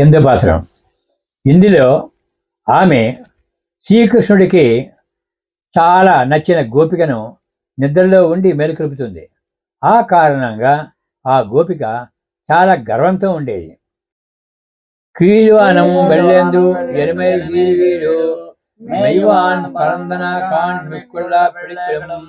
కిందపాసనం ఇందులో ఆమె శ్రీకృష్ణుడికి చాలా నచ్చిన గోపికను నిద్రలో ఉండి మేలుకొలుపుతుంది ఆ కారణంగా ఆ గోపిక చాలా గర్వంతో ఉండేది కీలువానం వెళ్ళేందు ఎరుమై జీవీడు மெய்வான் பரந்தன கான் மிக்குள்ள பிடித்திடும்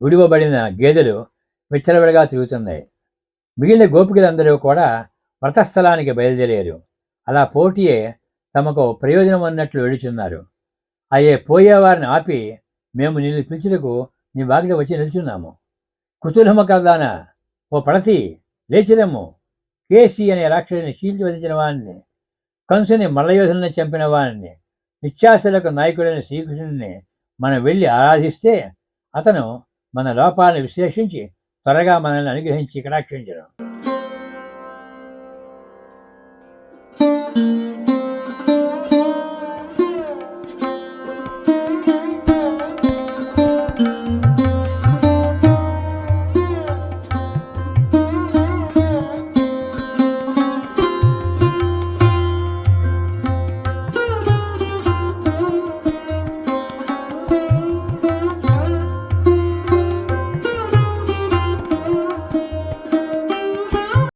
విడువబడిన గేదెలు విచ్చలవిడగా తిరుగుతున్నాయి. మిగిలిన గోపికలందరూ కూడా వ్రతస్థలానికి బయలుదేరారు. అలా పోటీయే తమకు ప్రయోజనం అన్నట్లు వెడుచున్నారు అయ్యే పోయేవారిని ఆపి మేము నిన్ను పిలుచుటకు నీ వాకిట వచ్చి నిలుచున్నాము. కుతూహమ కలదానా ఓ పడతి లేచిరమ్ము. కేసీ అనే రాక్షసుని చీల్చి వధించిన వారిని కంసుని మల్లయోధులను చంపిన వారిని నిత్యాశలకు నాయకుడైన శ్రీకృష్ణుడిని మనం వెళ్ళి ఆరాధిస్తే అతను మన లోపాలను విశ్లేషించి త్వరగా మనల్ని అనుగ్రహించి కటాక్షించడం.